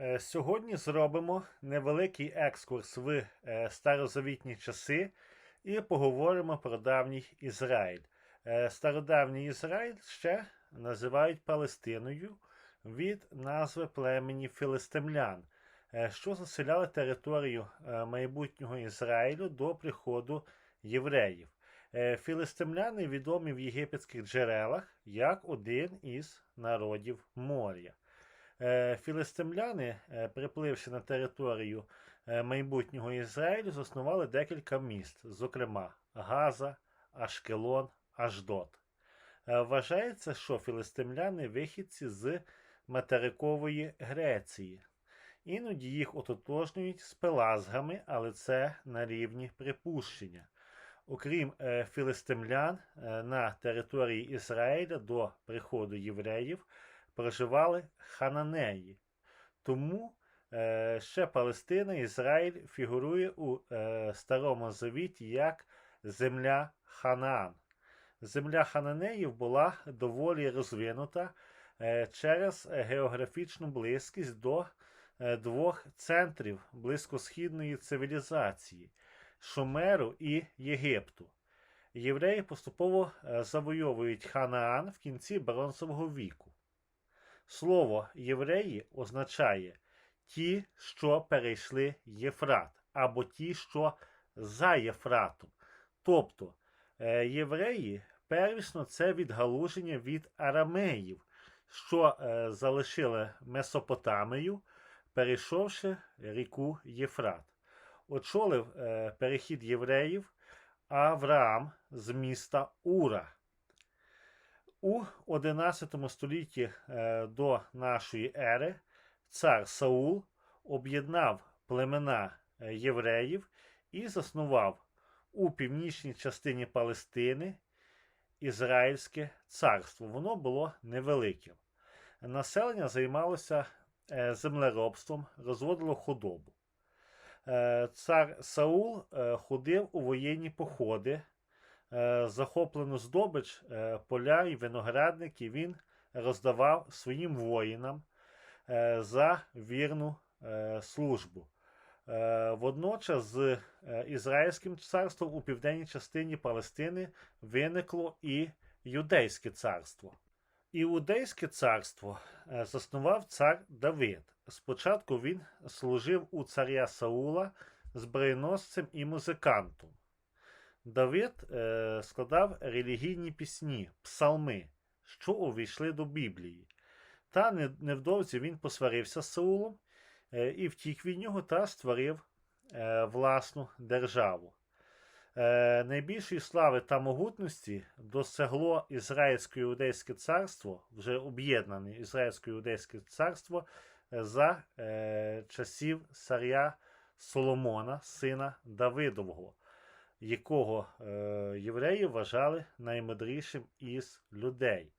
Е, Сьогодні зробимо невеликий екскурс в е, старозавітні часи і поговоримо про давній Ізраїль. Е, Стародавній Ізраїль ще називають Палестиною від назви племені філистимлян, що заселяли територію майбутнього Ізраїлю до приходу євреїв. Філистимляни відомі в єгипетських джерелах як один із народів моря. Е, Філистимляни, е, припливши на територію е, майбутнього Ізраїлю, заснували декілька міст, зокрема Газа, Ашкелон, Аждот. Вважається, що філистимляни вихідці з материкової Греції. Іноді їх ототожнюють з пелазгами, але це на рівні припущення. Окрім філистимлян, на території Ізраїля до приходу євреїв проживали хананеї. Тому е, ще Палестина, Ізраїль фігурує у е, Старому Завіті як земля Ханаан. Земля хананеїв була доволі розвинута е, через географічну близькість до е, двох центрів близькосхідної цивілізації Шумеру і Єгипту. Євреї поступово е, завойовують Ханаан в кінці бронзового віку. Слово євреї означає ті, що перейшли Єфрат, або ті, що за Єфратом. Тобто е, євреї первісно це відгалуження від арамеїв, що е, залишили Месопотамію, перейшовши ріку Єфрат. Очолив е, перехід євреїв Авраам з міста Ура. У 11 столітті е, до нашої ери цар Саул об'єднав племена е, євреїв і заснував у північній частині Палестини Ізраїльське царство. Воно було невеликим. Населення займалося е, землеробством, розводило худобу. Цар Саул ходив у воєнні походи, захоплену здобич, е, поля і виноградники він роздавав своїм воїнам е, за вірну е, службу. Е, Водночас з е, Ізраїльським царством у південній частині Палестини виникло і Юдейське царство. Іудейське царство е, заснував цар Давид. Спочатку він служив у царя Саула зброєносцем і музикантом. Давид е, складав релігійні пісні, псалми, що увійшли до Біблії. Та невдовзі він посварився з Саулом е, і втік від нього та створив е, власну державу. Е, найбільшої слави та могутності досягло Ізраїльсько-Іудейське царство, вже об'єднане Ізраїльсько-Іудейське царство е, за е, часів царя Соломона, сина Давидового, якого е, євреї вважали наймудрішим із людей.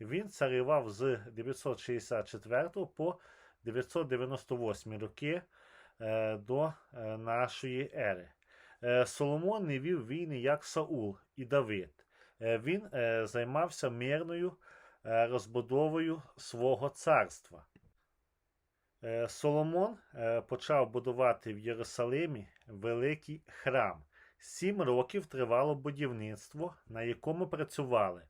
Він царював з 964 по 998 роки е, до е, нашої ери. Соломон не вів війни як Саул і Давид. Він займався мирною розбудовою свого царства. Соломон почав будувати в Єрусалимі великий храм. Сім років тривало будівництво, на якому працювали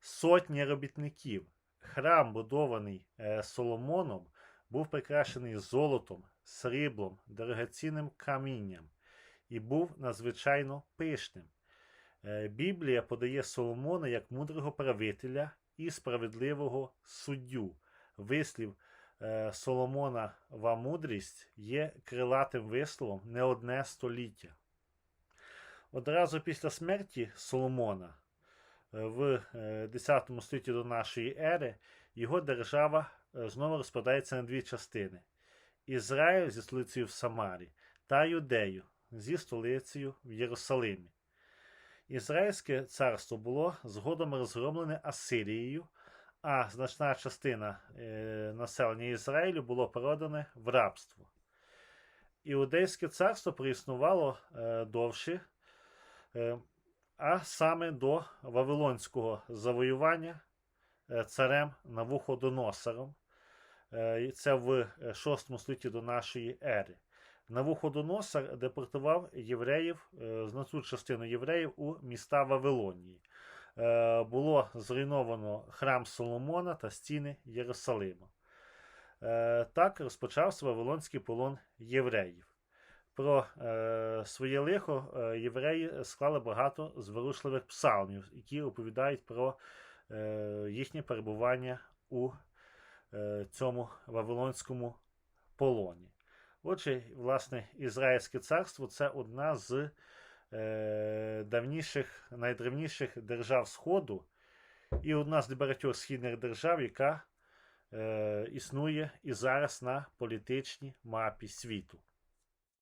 сотні робітників. Храм, будований е, Соломоном, був прикрашений золотом, сріблом, дорогоцінним камінням і був надзвичайно пишним. Е, Біблія подає Соломона як мудрого правителя і справедливого суддю. Вислів е, Соломонова мудрість є крилатим висловом не одне століття. Одразу після смерті Соломона е, в е, 10 столітті до нашої ери його держава е, знову розпадається на дві частини: Ізраїль зі столицею в Самарі та Юдею зі столицею в Єрусалимі. Ізраїльське царство було згодом розгромлене Асирією, а значна частина е, населення Ізраїлю було продане в рабство. Іудейське царство проіснувало е, довше, е, а саме до Вавилонського завоювання е, царем Навуходоносором. Е, Це в 6 столітті до нашої ери. Навуходоносор депортував євреїв, е, значну частину євреїв у міста Вавилонії. Е, Було зруйновано храм Соломона та стіни Єрусалима. Е, Так розпочався Вавилонський полон євреїв. Про е, своє лихо е, євреї склали багато зворушливих псалмів, які оповідають про е, їхнє перебування у е, цьому Вавилонському полоні. Отже, власне, Ізраїльське царство це одна з е, давніших, найдревніших держав Сходу і одна з небагатьох східних держав, яка е, існує і зараз на політичній мапі світу.